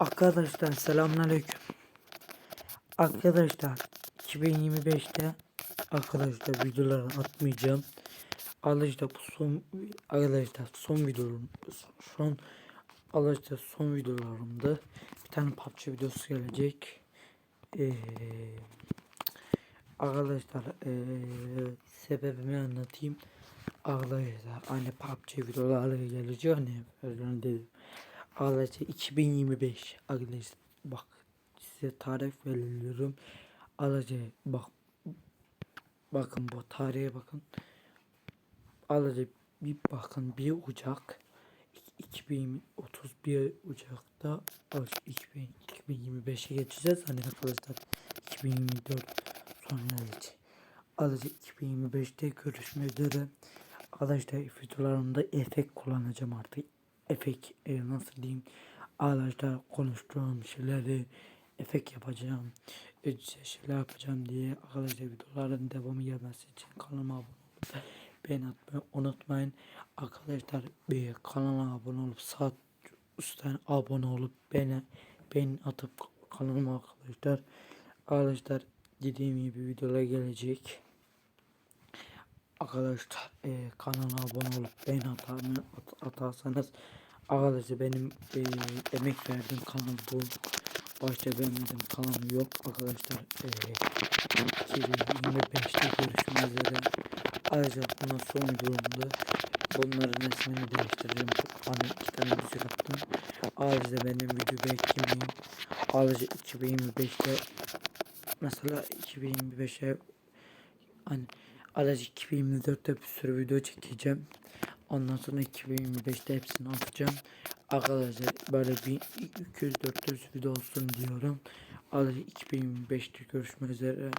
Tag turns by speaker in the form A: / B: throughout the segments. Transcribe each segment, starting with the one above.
A: Arkadaşlar selamünaleyküm. Arkadaşlar 2025'te arkadaşlar videoları atmayacağım. Arkadaşlar bu son arkadaşlar son videom son arkadaşlar son videolarımda bir tane PUBG videosu gelecek. Ee, arkadaşlar ee, sebebimi anlatayım. Arkadaşlar hani PUBG videoları gelecek hani dedim. Arkadaşlar 2025 arkadaşlar bak size tarih veriyorum. Arkadaşlar bak bakın bu tarihe bakın. Arkadaşlar bir bakın bir uçak 2031 uçakta 2000 2025'e geçeceğiz hani arkadaşlar 2024 sonra gelecek. Arkadaşlar 2025'te görüşmek üzere. Arkadaşlar videolarımda efekt kullanacağım artık efekt e, nasıl diyeyim arkadaşlar konuştuğum şeyleri efekt yapacağım e, şeyler yapacağım diye arkadaşlar videoların devamı gelmesi için kanalıma abone olup beğeni atmayı unutmayın. Arkadaşlar bir kanala abone olup saat üstten abone olup beni beğeni atıp kanalıma arkadaşlar arkadaşlar dediğim gibi videolar gelecek arkadaşlar e, kanala abone olup beğeni atarını at, atarsanız arkadaşlar benim e, emek verdiğim kanal bu. Başta beğenmedim kanalım yok. Arkadaşlar e, 2025'te görüşmek üzere. Ayrıca buna son videomda bunların resmini değiştireceğim. Hani iki tane müzik attım. Ayrıca benim video beklemeyin ayrıca 2025'te mesela 2025'e hani Ayrıca 2024'te bir sürü video çekeceğim. Ondan sonra 2025'te hepsini atacağım. Arkadaşlar böyle bir 200-400 video olsun diyorum. Ayrıca 2025'te görüşmek üzere.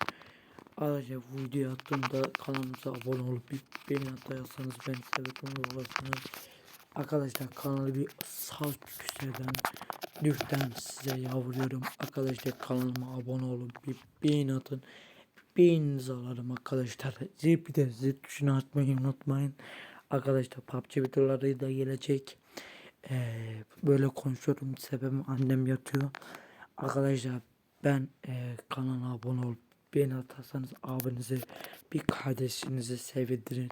A: Ayrıca bu videoyu attığımda kanalımıza abone olup bir beğeni atarsanız beni seviyorum olursunuz. Arkadaşlar kanalı bir sağ güçlerden lütfen size yavruyorum. Arkadaşlar kanalıma abone olup bir beğeni atın beğeninizi alırım arkadaşlar. Zil bir de zil tuşunu atmayı unutmayın. Arkadaşlar PUBG videoları da gelecek. Ee, böyle konuşuyorum. Sebebim annem yatıyor. Arkadaşlar ben e, kanala abone olup beğeni atarsanız abinizi bir kardeşinizi sevindirin.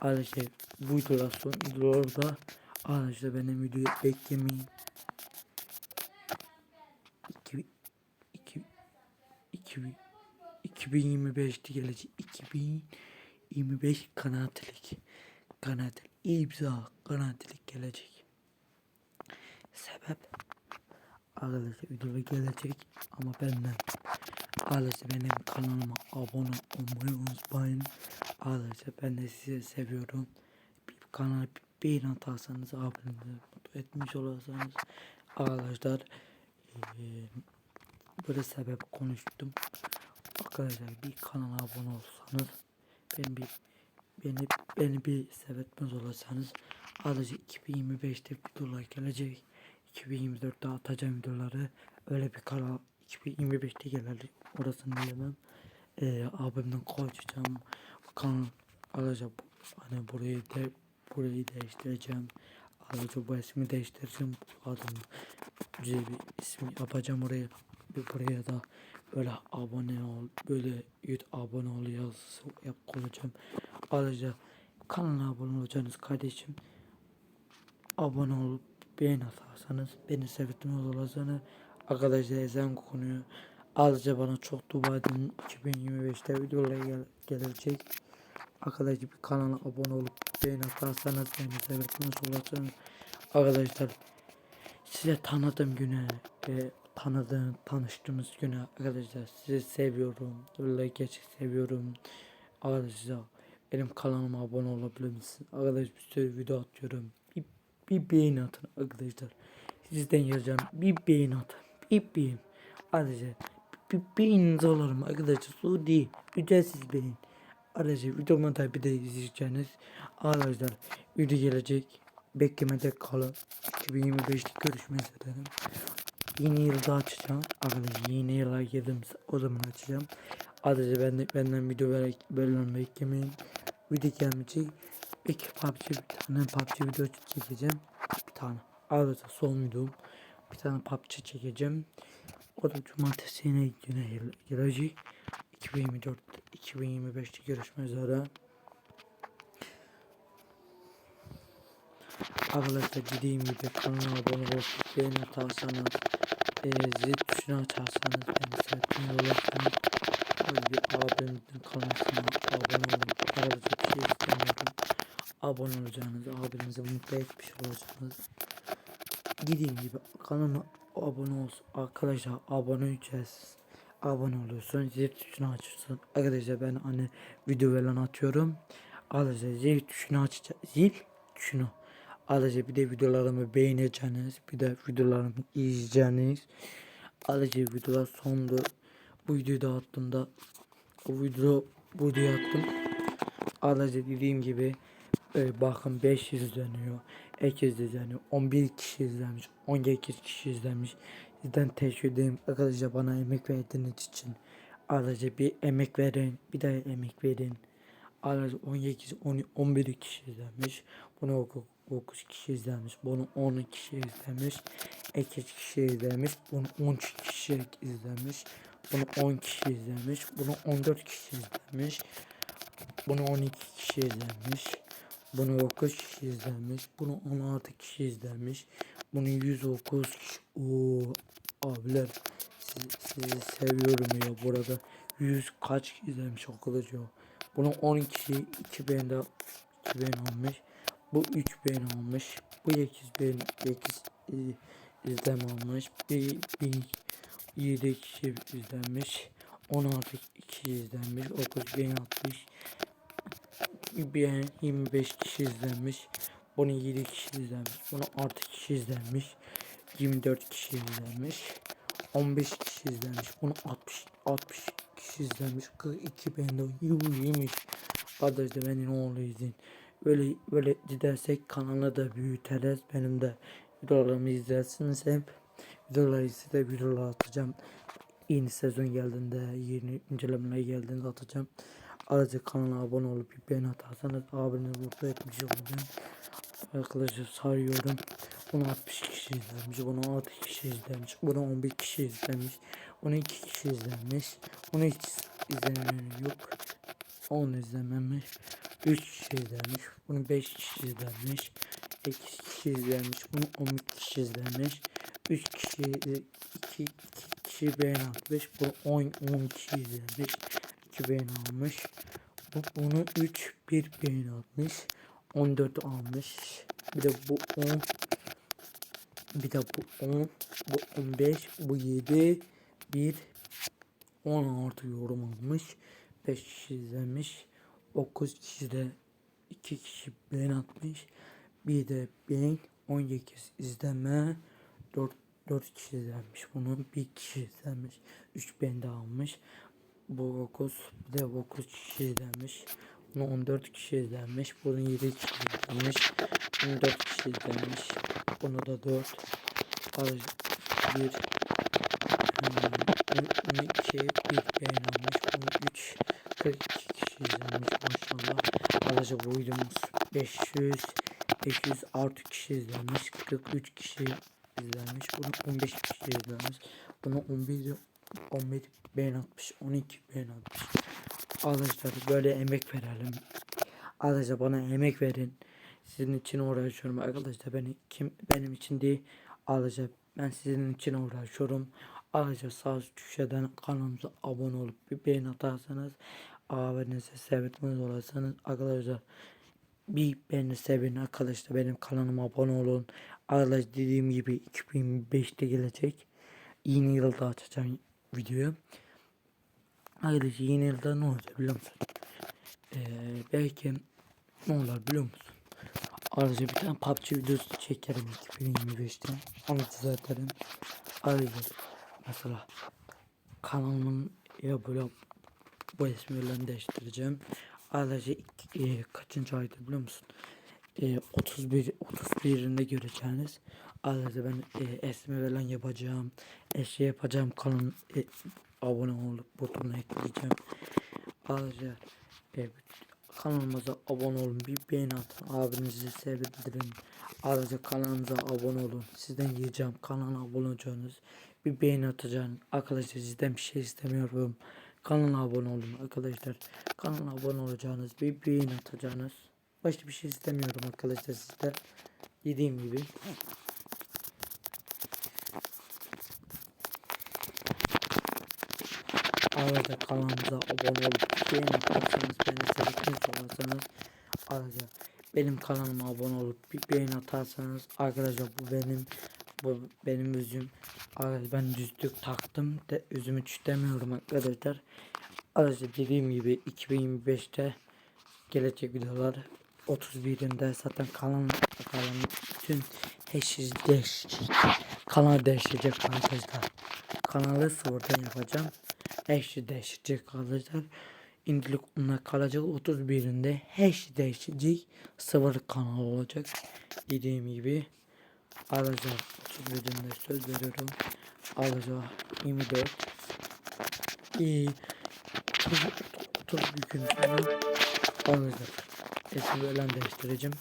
A: Arkadaşlar bu videolar son videolarda arkadaşlar benim videoyu beklemeyin. 2 2 2 2025'te gelecek. 2025 kanatilik kanatil imza kanatilik gelecek. Sebep arkadaşlar videoda gelecek ama benden. Arkadaşlar benim kanalıma abone olmayı unutmayın. Arkadaşlar ben de sizi seviyorum. Bir kanala bir beğen atarsanız mutlu etmiş olursanız. Arkadaşlar ee, böyle sebep konuştum Arkadaşlar bir kanala abone olsanız ben bir beni beni bir sebetmez olursanız ayrıca 2025'te videolar gelecek. 2024'te atacağım videoları. Öyle bir kanal 2025'te gelir orasını diyemem ee, abimden koyacağım bu kanal bu, hani burayı de burayı değiştireceğim. Ayrıca bu ismi değiştireceğim. Adım güzel bir ismi yapacağım oraya buraya da böyle abone ol böyle yut abone ol yazısı yap koyacağım. Ayrıca kanala abone olacaksınız kardeşim abone olup beğen atarsanız beni sevdiğiniz olursanız arkadaşlar ezan konuyu ayrıca bana çok dua edin 2025'te videolar gel gelecek. Arkadaşlar bir kanala abone olup beğen atarsanız beni sevdiğiniz olursanız arkadaşlar size tanıdığım güne e, tanıdığım, tanıştığımız güne arkadaşlar sizi seviyorum. Vallahi gerçek seviyorum. Arkadaşlar benim kanalıma abone olabilir misin? Arkadaşlar bir sürü video atıyorum. Bir, bir beğen atın arkadaşlar. Sizden yazacağım. Bir beğen atın. Bir beğen. Arkadaşlar bir beğeninizi alırım arkadaşlar. Su değil. Ücretsiz beğen. Arkadaşlar videomu da bir de izleyeceğiniz. Arkadaşlar video gelecek. Beklemede kalın. 2025'te görüşmek üzere. Yeni yılda açacağım. Arkadaşlar yeni yıla girdim o zaman açacağım. Arkadaşlar ben de, benden video vererek bölüm beklemeyin. Video gelmeyecek. Belki PUBG bir tane PUBG video çekeceğim. Bir tane. Arkadaşlar son videom. bir tane PUBG çekeceğim. O da cumartesi yine güne gel- gelecek. 2024 2025'te görüşmek üzere. Arkadaşlar dediğim gibi kanala abone olup beğeni atarsanız e, zil tuşunu açarsanız beni zaten olursanız bir abimizin kanalına abone olun. Arkadaşlar bir şey istemiyorum. Abone olacağınız abinizi mutlu etmiş olacaksınız. Dediğim gibi kanalıma abone olsun. Arkadaşlar abone ücretsiz. Abone oluyorsun. Zil tuşunu açıyorsun. Arkadaşlar ben hani video falan atıyorum. Arkadaşlar zil tuşunu açacağız. Zil tuşunu. Ayrıca bir de videolarımı beğeneceğiniz, bir de videolarımı izleyeceğiniz. Ayrıca videolar sondu. Bu videoyu da attığımda o video bu videoyu attım. Ayrıca dediğim gibi e, bakın 500 izleniyor. 200 izleniyor. 11 kişi izlemiş. 12 kişi izlemiş. Sizden teşekkür ederim. Arkadaşlar bana emek verdiğiniz için. Ayrıca bir emek verin. Bir daha emek verin. Ayrıca 12, 10, 11 kişi izlemiş. Bunu 9 kişi izlemiş. Bunu 10 kişi izlemiş. 2 kişi izlemiş. Bunu 10 kişi izlemiş. Bunu 10 kişi izlemiş. Bunu 14 kişi izlemiş. Bunu 12 kişi izlemiş. Bunu 9 kişi izlemiş. Bunu 16 kişi izlemiş. Bunu 109 kişi. Oo, abiler sizi, sizi seviyorum ya burada. 100 kaç izlemiş o kadar ya. Bunu 10 kişi 2 beğeni 2 beğeni almış. Bu 3 beğeni almış. Bu 8 beğeni 8 izleme almış. Bir, bir 7 kişi izlenmiş. 16 kişi izlenmiş. 9 beğeni atmış. Bir 25 kişi izlenmiş. Bunu 7 kişi izlenmiş. Bunu 6 kişi izlenmiş. 24 kişi izlenmiş. 15 kişi izlenmiş. Bunu 60 60 kişi izlenmiş. 42 beğeni yemiş. Arkadaşlar beni ne olur izleyin. Böyle böyle gidersek kanalı da büyüteriz. Benim de videolarımı izlersiniz hep. Videoları size videolar atacağım. Yeni sezon geldiğinde, yeni incelemeler geldiğinde atacağım. Ayrıca kanala abone olup bir beğeni atarsanız abiniz mutlu etmiş olacağım. Arkadaşlar sarıyorum. Bunu 60 kişi izlemiş, bunu 6 kişi izlemiş, bunu 11 kişi izlemiş, bunu 2 kişi izlemiş, bunu hiç izlemeyen yok. 10 izlememiş, 3 kişi izlemiş, bunu 5 kişi izlemiş, 2 kişi izlemiş, bunu 11 kişi izlemiş, 3 kişi, 2, 2 kişi beğeni atmış, bunu 10, 10 kişi izlemiş, 2 beğeni almış, bu, bunu 3, 1 beğeni atmış, 14 almış, bir de bu 10, bir de bu 10, bu 15, bu 7, 1, 16 yorum almış. 5 kişi izlemiş. 9 kişi de 2 kişi beğen atmış. Bir de beğen 18 izleme 4 4 kişi izlenmiş. Bunun 1 kişi izlenmiş. 3 beğen de almış. Bu 9 bir de 9 kişi izlenmiş. Bunu 14 kişi izlenmiş. Bunun 7 kişi izlenmiş. Bunu 4 kişi izlenmiş. Bunu da 4. Ayrıca 1 bunu 2 1 beğen almış. Bunu 3 42 kişi izlenmiş maşallah. Ayrıca bu videomuz 500 500 artı kişi izlenmiş. 43 kişi izlenmiş. Bunu 15 kişi izlenmiş. Bunu 11 11 beğen atmış. 12 beğen atmış. Arkadaşlar böyle emek verelim. Arkadaşlar bana emek verin. Sizin için uğraşıyorum arkadaşlar. Beni kim benim için değil. Arkadaşlar ben sizin için uğraşıyorum. Ayrıca sağ köşeden kanalımıza abone olup bir beğen atarsanız abinize sevdiniz olursanız arkadaşlar bir beni sevin arkadaşlar benim kanalıma abone olun. Arkadaşlar dediğim gibi 2005'te gelecek. Yeni yılda açacağım videoyu. Arkadaşlar yeni yılda ne olacak biliyor musun? Ee, belki ne olur biliyor musun? Ayrıca bir tane PUBG videosu çekerim 2025'te. Onu düzeltirim. Ayrıca mesela kanalımın ya böyle bu esmerlerini değiştireceğim. Ayrıca e, kaçıncı ayda biliyor musun? E, 31 31'inde göreceğiniz. Ayrıca ben e, esmerlen yapacağım. Eşya yapacağım. Kanal e, abone olup butonuna ekleyeceğim. Ayrıca e, Kanalımıza abone olun. Bir beğeni atın. Abinizi sevindirin. Ayrıca kanalımıza abone olun. Sizden yiyeceğim. Kanala abone olacaksınız. Bir beğeni atacaksınız. Arkadaşlar sizden bir şey istemiyorum. Kanala abone olun arkadaşlar. Kanala abone olacağınız. Bir beğeni atacaksınız. Başka bir şey istemiyorum arkadaşlar sizden. Dediğim gibi. Ayrıca kanalımıza abone olup beğeni atarsanız beni sevdiğiniz olursanız ayrıca benim kanalıma abone olup bir beğeni atarsanız arkadaşlar bu benim bu benim üzüm. Arkadaşlar ben düzlük taktım de üzümü çitlemiyorum arkadaşlar. Ayrıca dediğim gibi 2025'te gelecek videolar 31'inde zaten kanal kanal bütün eşiz değişecek. Kanal değişecek arkadaşlar. Kanalı sıfırdan yapacağım. Her şey değişecek arkadaşlar. İndilik ona kalacak. 31'inde her şey değişecek. Sıfır kanal olacak. Dediğim gibi alacak 31'inde söz veriyorum. Alacak 24 İyi 30 bir gün sonra alacak. Eski ölen değiştireceğim.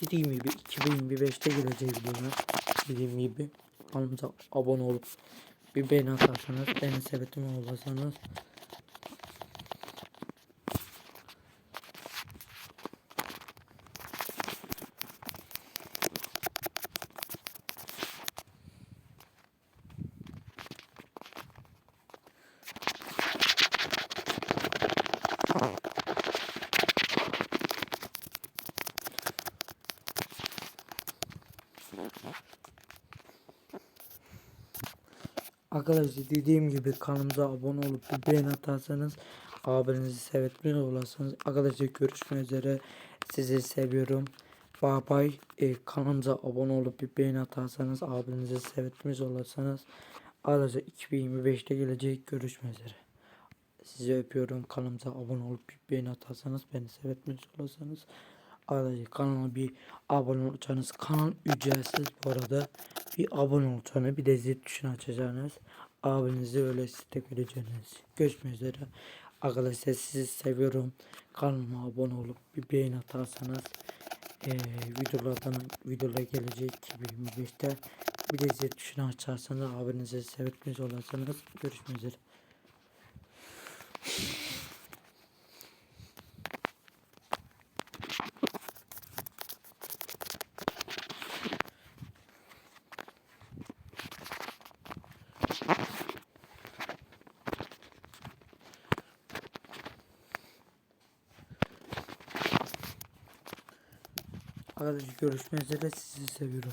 A: Dediğim gibi 2025'te gelecek videolar. Dediğim gibi kanalımıza abone olup bir beğeni atarsanız, beni sebetim olursanız Arkadaşlar dediğim gibi kanalımıza abone olup bir beğeni atarsanız abinizi sevetmiş olursanız arkadaşlar görüşmek üzere. Sizi seviyorum. Bye bye e, kanalımıza abone olup bir beğeni atarsanız abinizi sevetmiş olursanız arkadaşlar 2025'te gelecek. Görüşmek üzere. Sizi öpüyorum. Kanalımıza abone olup bir beğeni atarsanız beni sevetmiş olursanız Arkadaşlar kanala bir abone olacaksınız. Kanal ücretsiz bu arada. Bir abone olacaksınız. Bir de zil tuşunu açacaksınız. Abinizi öyle istek vereceksiniz. Görüşmek üzere. Arkadaşlar sizi seviyorum. Kanalıma abone olup bir beğeni atarsanız ee, videolardan videolar gelecek 2025'te bir de zil tuşunu açarsanız abinizi sevetmiş olursanız görüşmek üzere. Görüşmek üzere sizi seviyorum.